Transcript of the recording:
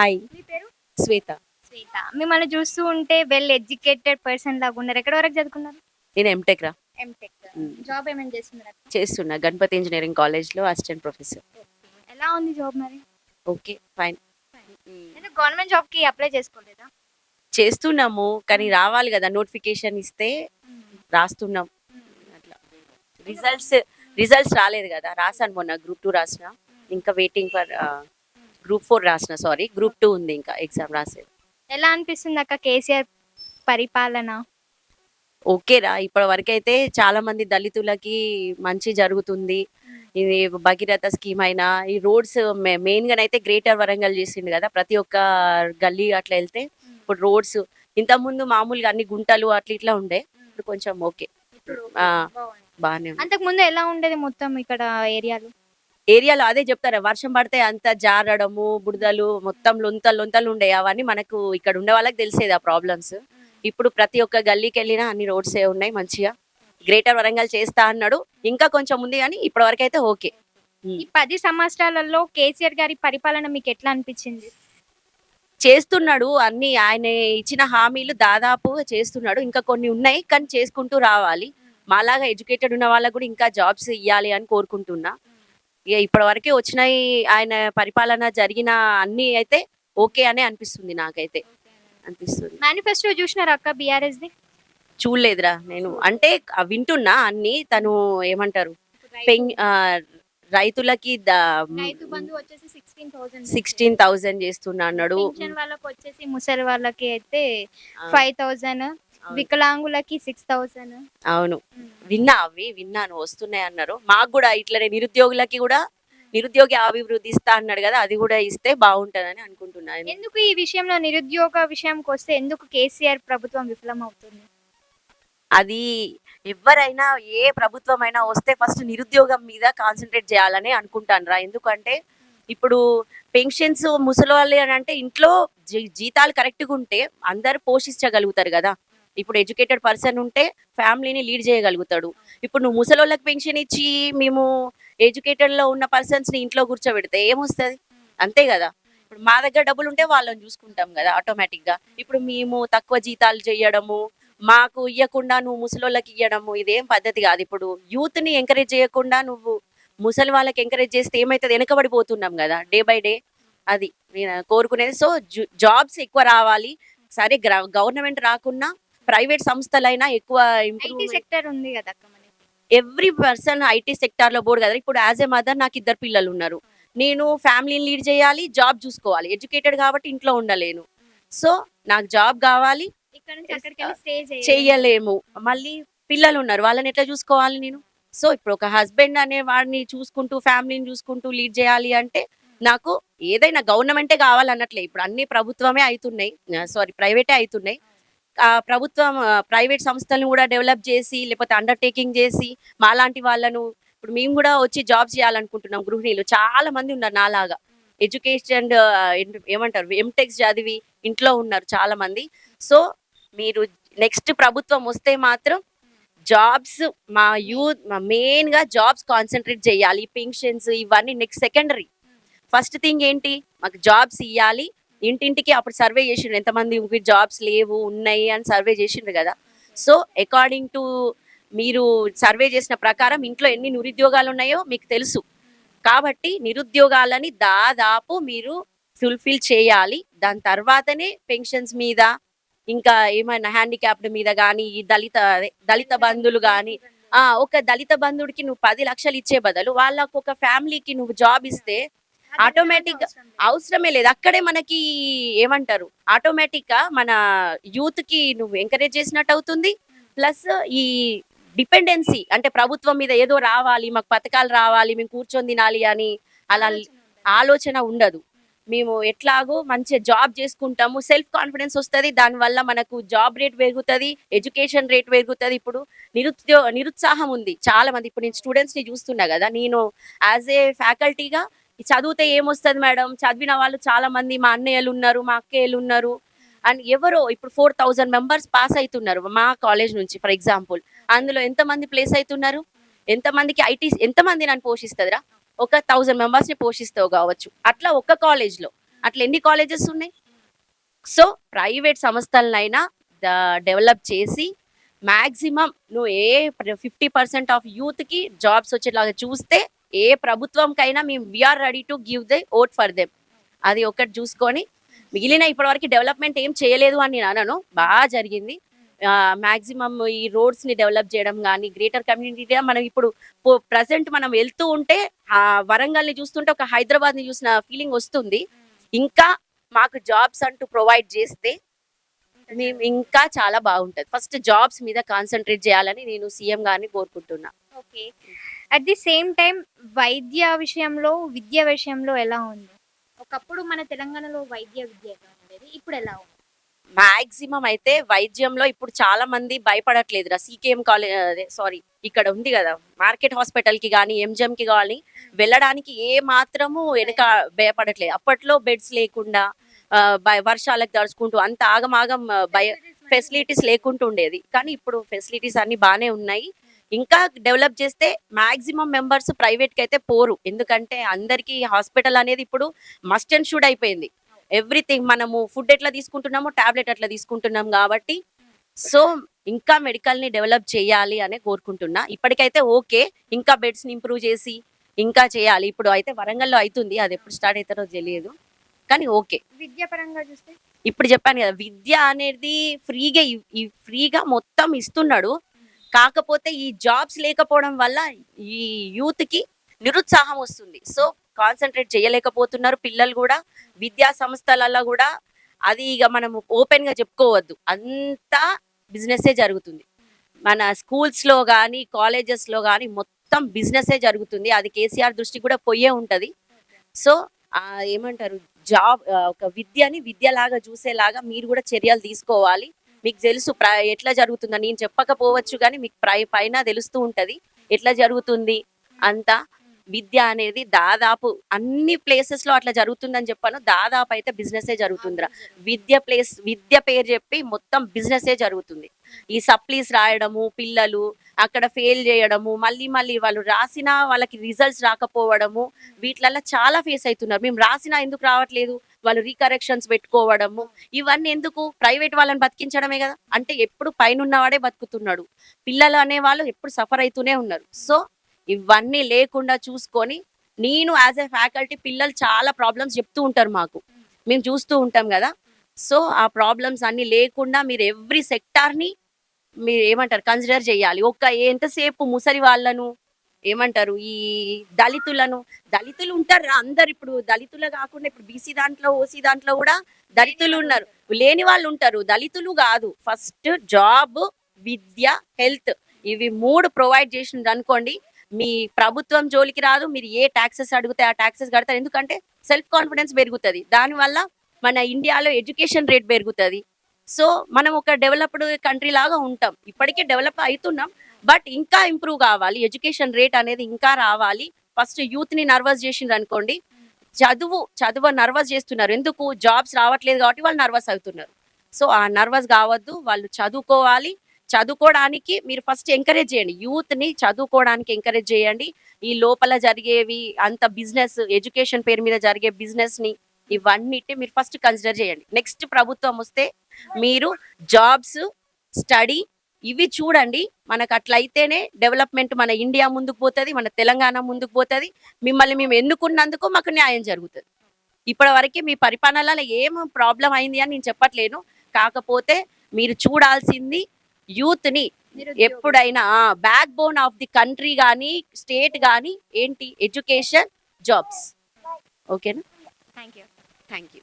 Hi మీ పేరు? శ్వేత శ్వేత మిమ్మల్ని చూస్తూ ఉంటే వెల్ ఎడ్యుకేటెడ్ పర్సన్ లాగా ఉన్నారు. ఎక్కడ వరకు చదువుకున్నారు? నేను ఎంటెక్ రా. ఎంటెక్. జాబ్ ఏమైనా చేస్తున్నారు? చేస్తున్నా. గణపతి ఇంజనీరింగ్ కాలేజ్లో అసిస్టెంట్ ప్రొఫెసర్ ఎలా ఉంది జాబ్ మరి? ఓకే ఫైన్ ఎందుకు గవర్నమెంట్ జాబ్కి అప్లై చేసుకోలేదా? చేస్తున్నాము కానీ రావాలి కదా. నోటిఫికేషన్ ఇస్తే రాస్తున్నాం. అట్లా. రిజల్ట్స్ రిజల్ట్స్ రాలేదు కదా. రాసాను మొన్న గ్రూప్ టూ రాసిన. ఇంకా వెయిటింగ్ ఫర్ గ్రూప్ ఫోర్ రాసిన సారీ గ్రూప్ టూ ఉంది ఇంకా ఎగ్జామ్ రాసేది. ఎలా అనిపిస్తుంది అక్క కేసీఆర్ పరిపాలన? ఓకేరా ఇప్పటి వరకు అయితే చాలా మంది దళితులకి మంచి జరుగుతుంది. ఇది భగీరథ స్కీమ్ అయినా ఈ రోడ్స్ మెయిన్గా అయితే గ్రేటర్ వరంగల్ చేసిండు కదా ప్రతి ఒక్క గల్లీ అట్లా వెళ్తే ఇప్పుడు రోడ్స్ ఇంత ముందు మామూలుగా అన్ని గుంటలు అట్లా ఇట్లా ఉండే ఇప్పుడు కొంచెం ఓకే. బాగానే అంతకు ముందు ఎలా ఉండేది మొత్తం ఇక్కడ ఏరియాలో? ఏరియాలో అదే చెప్తారా. వర్షం పడితే అంత జారడము బుడదలు మొత్తం లొంతలు లొంతలు ఉండే అవన్నీ మనకు ఇక్కడ ఉండే వాళ్ళకి తెలిసేది ఆ ప్రాబ్లమ్స్ ఇప్పుడు ప్రతి ఒక్క గల్లీకి వెళ్ళినా అన్ని రోడ్స్ ఏ ఉన్నాయి మంచిగా. గ్రేటర్ వరంగల్ చేస్తా అన్నాడు. ఇంకా కొంచెం ఉంది కానీ ఇప్పటి వరకు అయితే ఓకే. ఈ పది సంవత్సరాలలో కేసీఆర్ గారి పరిపాలన మీకు ఎట్లా అనిపించింది? చేస్తున్నాడు. అన్ని ఆయన ఇచ్చిన హామీలు దాదాపు చేస్తున్నాడు. ఇంకా కొన్ని ఉన్నాయి కానీ చేసుకుంటూ రావాలి. మాలాగా ఎడ్యుకేటెడ్ ఉన్న వాళ్ళకు కూడా ఇంకా జాబ్స్ ఇవ్వాలి అని కోరుకుంటున్నా. ఇప్పటి వరకే వచ్చినాయి ఆయన పరిపాలన జరిగిన అన్ని అయితే ఓకే అనే అనిపిస్తుంది నాకైతే. అనిపిస్తుంది. మేనిఫెస్టో చూసినారా అక్క బీఆర్ఎస్ ది చూడలేదురా నేను. అంటే వింటున్నా అన్ని. తను ఏమంటారు? రైతులకి రైతు బంధు వచ్చేసి సిక్స్టీన్ థౌసండ్ చేస్తున్నా అన్నాడు. వాళ్ళకి వచ్చేసి ముసలి వాళ్ళకి అయితే ఫైవ్ థౌసండ్ వికలాంగులకి సిక్స్ థౌసండ్. అవును. విన్నా అవి విన్నాను వస్తున్నాయి అన్నారు. మాకు కూడా ఇట్లనే నిరుద్యోగులకి కూడా నిరుద్యోగి అభివృద్ధి ఇస్తా అన్నాడు కదా అది కూడా ఇస్తే బాగుంటదని అనుకుంటున్నాను ఎందుకు? ఈ విషయంలో నిరుద్యోగ విషయంకి వస్తే ఎందుకు కేసీఆర్ ప్రభుత్వం విఫలం అవుతుంది అది ఎవరైనా ఏ ప్రభుత్వం అయినా వస్తే ఫస్ట్ నిరుద్యోగం మీద కాన్సన్ట్రేట్ చేయాలని అనుకుంటాను రా ఎందుకంటే ఇప్పుడు పెన్షన్స్ ముసలి వాళ్ళు అని అంటే ఇంట్లో జీతాలు కరెక్ట్గా ఉంటే అందరు పోషించగలుగుతారు కదా. ఇప్పుడు ఎడ్యుకేటెడ్ పర్సన్ ఉంటే ఫ్యామిలీని లీడ్ చేయగలుగుతాడు. ఇప్పుడు నువ్వు ముసలోళ్ళకి పెన్షన్ ఇచ్చి మేము ఎడ్యుకేటెడ్లో ఉన్న పర్సన్స్ని ఇంట్లో కూర్చోబెడితే ఏమొస్తుంది? అంతే కదా. ఇప్పుడు మా దగ్గర డబ్బులు ఉంటే వాళ్ళని చూసుకుంటాం కదా ఆటోమేటిక్గా. ఇప్పుడు మేము తక్కువ జీతాలు చేయడము మాకు ఇవ్వకుండా నువ్వు ముసలోళ్ళకి ఇవ్వడము ఇదేం పద్ధతి కాదు. ఇప్పుడు యూత్ని ఎంకరేజ్ చేయకుండా నువ్వు ముసలి వాళ్ళకి ఎంకరేజ్ చేస్తే ఏమైతుంది? వెనకబడిపోతున్నాం కదా డే బై డే. అది నేను కోరుకునేది. సో జాబ్స్ ఎక్కువ రావాలి. సరే గవర్నమెంట్ రాకున్నా ప్రైవేట్ సంస్థలైనా ఎక్కువ ఐటీ సెక్టర్ ఉంది కదా ఎవ్రీ పర్సన్ ఐటీ సెక్టార్లో బోర్డు కదా. ఇప్పుడు యాజ్ ఏ మదర్ నాకు ఇద్దరు పిల్లలు ఉన్నారు. నేను ఫ్యామిలీని లీడ్ చేయాలి జాబ్ చూసుకోవాలి. ఎడ్యుకేటెడ్ కాబట్టి ఇంట్లో ఉండలేను. సో నాకు జాబ్ కావాలి. ఇక్కడ నుంచి అక్కడికి వెళ్ళి స్టే చేయాలి. చెయ్యలేము మళ్ళీ పిల్లలు ఉన్నారు. వాళ్ళని ఎట్లా చూసుకోవాలి నేను? సో ఇప్పుడు ఒక హస్బెండ్ అనే వాడిని చూసుకుంటూ ఫ్యామిలీని చూసుకుంటూ లీడ్ చేయాలి అంటే నాకు ఏదైనా గవర్నమెంటే కావాలన్నట్లే. ఇప్పుడు అన్ని ప్రభుత్వమే అవుతున్నాయి సారీ ప్రైవేటే అవుతున్నాయి ప్రభుత్వం ప్రైవేట్ సంస్థలను కూడా డెవలప్ చేసి లేకపోతే అండర్టేకింగ్ చేసి మాలాంటి వాళ్ళను ఇప్పుడు మేము కూడా వచ్చి జాబ్ చేయాలనుకుంటున్నాం గృహిణీలు. చాలా మంది ఉన్నారు నాలాగా. ఎడ్యుకేషన్ ఏమంటారు? ఎంటెక్స్ చదివి ఇంట్లో ఉన్నారు చాలా మంది. సో మీరు నెక్స్ట్ ప్రభుత్వం వస్తే మాత్రం జాబ్స్ మా యూత్ మా మెయిన్గా జాబ్స్ కాన్సన్ట్రేట్ చేయాలి. పెన్షన్స్ ఇవన్నీ నెక్స్ట్ సెకండరీ ఫస్ట్ థింగ్ ఏంటి? మాకు జాబ్స్ ఇవ్వాలి ఇంటింటికి అప్పుడు సర్వే చేసిండ్రు. ఎంతమంది జాబ్స్ లేవు ఉన్నాయి అని సర్వే చేసిండ్రు కదా. సో అకార్డింగ్ టు మీరు సర్వే చేసిన ప్రకారం ఇంట్లో ఎన్ని నిరుద్యోగాలు ఉన్నాయో మీకు తెలుసు. కాబట్టి నిరుద్యోగాలని దాదాపు మీరు ఫుల్ఫిల్ చేయాలి. దాని తర్వాతనే పెన్షన్స్ మీద ఇంకా ఏమైనా హ్యాండిక్యాప్డ్ మీద కానీ ఈ దళిత దళిత బంధువులు కానీ ఒక దళిత బంధుడికి నువ్వు పది లక్షలు ఇచ్చే బదులు వాళ్ళకు ఒక ఫ్యామిలీకి నువ్వు జాబ్ ఇస్తే ఆటోమేటిక్ అవసరమే లేదు. అక్కడే మనకి ఏమంటారు? ఆటోమేటిక్గా మన యూత్కి నువ్వు ఎంకరేజ్ చేసినట్టు అవుతుంది. ప్లస్ ఈ డిపెండెన్సీ అంటే ప్రభుత్వం మీద ఏదో రావాలి మాకు పథకాలు రావాలి మేము కూర్చొని తినాలి అని అలా ఆలోచన ఉండదు. మేము ఎట్లాగో మంచిగా జాబ్ చేసుకుంటాము. సెల్ఫ్ కాన్ఫిడెన్స్ వస్తుంది దానివల్ల మనకు జాబ్ రేట్ పెరుగుతుంది ఎడ్యుకేషన్ రేట్ పెరుగుతుంది. ఇప్పుడు నిరుద్యో నిరుత్సాహం ఉంది. చాలా మంది ఇప్పుడు నేను స్టూడెంట్స్ని చూస్తున్నా కదా నేను యాజ్ ఏ ఫ్యాకల్టీగా చదివితే ఏమొస్తుంది మేడం? చదివిన వాళ్ళు చాలా మంది మా అన్నయ్యలు ఉన్నారు మా అక్కయ్యలు ఉన్నారు అండ్ ఎవరో ఇప్పుడు ఫోర్ థౌజండ్ మెంబర్స్ పాస్ అవుతున్నారు మా కాలేజ్ నుంచి ఫర్ ఎగ్జాంపుల్. అందులో ఎంతమంది ప్లేస్ అవుతున్నారు ఎంతమందికి ఐటీ ఎంతమంది నన్ను పోషిస్తుందిరా? ఒక థౌజండ్ మెంబర్స్ని పోషిస్తావు కావచ్చు. అట్లా ఒక్క కాలేజ్లో. అట్లా ఎన్ని కాలేజెస్ ఉన్నాయి? సో ప్రైవేట్ సంస్థలనైనా డెవలప్ చేసి మ్యాక్సిమం నువ్వు ఏ ఫిఫ్టీ పర్సెంట్ ఆఫ్ యూత్కి జాబ్స్ వచ్చేలాగా చూస్తే ఏ ప్రభుత్వంకైనా మేము we are ready to give the vote for them అది ఒకటి చూసుకొని మిగిలిన ఇప్పటివరకు డెవలప్మెంట్ ఏం చేయలేదు అని నేను అనను. బాగా జరిగింది. మ్యాక్సిమం ఈ రోడ్స్ని డెవలప్ చేయడం కానీ గ్రేటర్ కమ్యూనిటీ మనం ఇప్పుడు ప్రజెంట్ మనం వెళ్తూ ఉంటే ఆ వరంగల్ని చూస్తుంటే ఒక హైదరాబాద్ని చూసిన ఫీలింగ్ వస్తుంది. ఇంకా మాకు జాబ్స్ అంటూ ప్రొవైడ్ చేస్తే మేము ఇంకా చాలా బాగుంటది. ఫస్ట్ జాబ్స్ మీద కాన్సన్ట్రేట్ చేయాలని నేను సీఎం గారిని కోరుకుంటున్నా. Okay at the same time వైద్య విషయంలో విద్య విషయంలో ఎలా ఉంది? ఒకప్పుడు మన తెలంగాణలో వైద్య విద్య ఉండేది? ఇప్పుడు ఎలా ఉంది? మాక్సిమం అయితే వైద్యంలో ఇప్పుడు చాలా మంది భయపడట్లేదురా సీకేఎం కాలేజ్ సారీ ఇక్కడ ఉంది కదా. మార్కెట్ హాస్పిటల్కి కానీ ఎంజిఎం కి కానీ వెళ్ళడానికి ఏ మాత్రము వెనక భయపడట్లేదు. అప్పట్లో బెడ్స్ లేకుండా వర్షాలకు తడుచుకుంటూ అంత ఆగమాగం భయ ఫెసిలిటీస్ లేకుండా ఉండేది కానీ ఇప్పుడు ఫెసిలిటీస్ అన్ని బాగానే ఉన్నాయి. ఇంకా డెవలప్ చేస్తే మాక్సిమం మెంబర్స్ ప్రైవేట్కి అయితే పోరు. ఎందుకంటే అందరికి హాస్పిటల్ అనేది ఇప్పుడు మస్ట్ అండ్ షుడ్ అయిపోయింది. ఎవ్రీథింగ్ మనము ఫుడ్ ఎట్లా తీసుకుంటున్నామో టాబ్లెట్ అట్లా తీసుకుంటున్నాం కాబట్టి సో ఇంకా మెడికల్ని డెవలప్ చేయాలి అనే కోరుకుంటున్నా. ఇప్పటికైతే ఓకే. ఇంకా బెడ్స్ని ఇంప్రూవ్ చేసి ఇంకా చేయాలి. ఇప్పుడు అయితే వరంగల్లో అవుతుంది అది ఎప్పుడు స్టార్ట్ అవుతారో తెలియదు. కానీ ఓకే. విద్య పరంగా చూస్తే? ఇప్పుడు చెప్పాను కదా విద్య అనేది ఫ్రీగా ఫ్రీగా మొత్తం ఇస్తున్నాడు. కాకపోతే ఈ జాబ్స్ లేకపోవడం వల్ల ఈ యూత్కి నిరుత్సాహం వస్తుంది. సో కాన్సన్ట్రేట్ చేయలేకపోతున్నారు పిల్లలు కూడా. విద్యా సంస్థలలో కూడా అది ఇక మనం ఓపెన్గా చెప్పుకోవద్దు. అంతా బిజినెసే జరుగుతుంది. మన స్కూల్స్లో కానీ కాలేజెస్లో కానీ మొత్తం బిజినెసే జరుగుతుంది. అది కేసీఆర్ దృష్టి కూడా పోయే ఉంటది. సో ఏమంటారు? జాబ్ ఒక విద్యని విద్యలాగా చూసేలాగా మీరు కూడా చర్యలు తీసుకోవాలి. మీకు తెలుసు ఎట్లా జరుగుతుందో నేను చెప్పకపోవచ్చు కానీ మీకు ప్రై పైన తెలుస్తూ ఉంటది. ఎట్లా జరుగుతుంది అంతా. విద్య అనేది దాదాపు అన్ని ప్లేసెస్లో అట్లా జరుగుతుందని చెప్పాను. దాదాపు అయితే బిజినెసే జరుగుతుందిరా. విద్య ప్లేస్ విద్య పేరు చెప్పి మొత్తం బిజినెసే జరుగుతుంది. ఈ సప్లీస్ రాయడము పిల్లలు అక్కడ ఫెయిల్ చేయడము మళ్ళీ మళ్ళీ వాళ్ళు రాసిన వాళ్ళకి రిజల్ట్స్ రాకపోవడము వీటిలలో చాలా ఫేస్ అవుతున్నారు మేము రాసినా ఎందుకు రావట్లేదు? వాళ్ళు రీకరెక్షన్స్ పెట్టుకోవడము ఇవన్నీ ఎందుకు? ప్రైవేట్ వాళ్ళని బతికించడమే కదా. అంటే ఎప్పుడు పైన ఉన్నవాడే బతుకుతున్నాడు. పిల్లలు అనే వాళ్ళు ఎప్పుడు సఫర్ అవుతూనే ఉన్నారు. సో ఇవన్నీ లేకుండా చూసుకొని నేను యాజ్ ఎ ఫ్యాకల్టీ పిల్లలు చాలా ప్రాబ్లమ్స్ చెప్తూ ఉంటారు మాకు. మేము చూస్తూ ఉంటాం కదా. సో ఆ ప్రాబ్లమ్స్ అన్ని లేకుండా మీరు ఎవ్రీ సెక్టార్ని మీరు ఏమంటారు కన్సిడర్ చేయాలి. ఒక్క ఎంతసేపు ముసలి వాళ్ళను ఏమంటారు ఈ దళితులను దళితులు ఉంటారు రా, అందరు ఇప్పుడు దళితులు కాకుండా ఇప్పుడు బీసీ దాంట్లో ఓసీ దాంట్లో కూడా దళితులు ఉన్నారు. లేని వాళ్ళు ఉంటారు దళితులు కాదు. ఫస్ట్ జాబ్ విద్య హెల్త్ ఇవి మూడు ప్రొవైడ్ చేసిండ్రు అనుకోండి మీ ప్రభుత్వం జోలికి రాదు మీరు ఏ ట్యాక్సెస్ అడిగితే ఆ ట్యాక్సెస్ కడతారు. ఎందుకంటే సెల్ఫ్ కాన్ఫిడెన్స్ పెరుగుతుంది దానివల్ల మన ఇండియాలో ఎడ్యుకేషన్ రేట్ పెరుగుతుంది. సో మనం ఒక డెవలప్డ్ కంట్రీ లాగా ఉంటాం. ఇప్పటికే డెవలప్ అవుతున్నాం బట్ ఇంకా ఇంప్రూవ్ కావాలి. ఎడ్యుకేషన్ రేట్ అనేది ఇంకా రావాలి. ఫస్ట్ యూత్ని నర్వస్ చేసిండ్రు అనుకోండి. చదువు చదువు నర్వస్ చేస్తున్నారు. ఎందుకు? జాబ్స్ రావట్లేదు కాబట్టి వాళ్ళు నర్వస్ అవుతున్నారు. సో ఆ నర్వస్ కావద్దు. వాళ్ళు చదువుకోవాలి. చదువుకోవడానికి మీరు ఫస్ట్ ఎంకరేజ్ చేయండి. యూత్ని చదువుకోవడానికి ఎంకరేజ్ చేయండి. ఈ లోపల జరిగేవి అంత బిజినెస్ ఎడ్యుకేషన్ పేరు మీద జరిగే బిజినెస్ని ఇవన్నిటి మీరు ఫస్ట్ కన్సిడర్ చేయండి. నెక్స్ట్ ప్రభుత్వం వస్తే మీరు జాబ్స్ స్టడీ ఇవి చూడండి. మనకు అట్లయితేనే డెవలప్మెంట్ మన ఇండియా ముందుకు పోతుంది మన తెలంగాణ ముందుకు పోతుంది. మిమ్మల్ని మేము ఎన్నుకున్నందుకు మాకు న్యాయం జరుగుతుంది. ఇప్పటి వరకు మీ పరిపాలనలో ఏం ప్రాబ్లం అయింది అని నేను చెప్పట్లేను. కాకపోతే మీరు చూడాల్సింది యూత్ని ఎప్పుడైనా backbone of the country కానీ స్టేట్ కానీ ఏంటి? ఎడ్యుకేషన్ జాబ్స్ ఓకేనా? Thank you thank you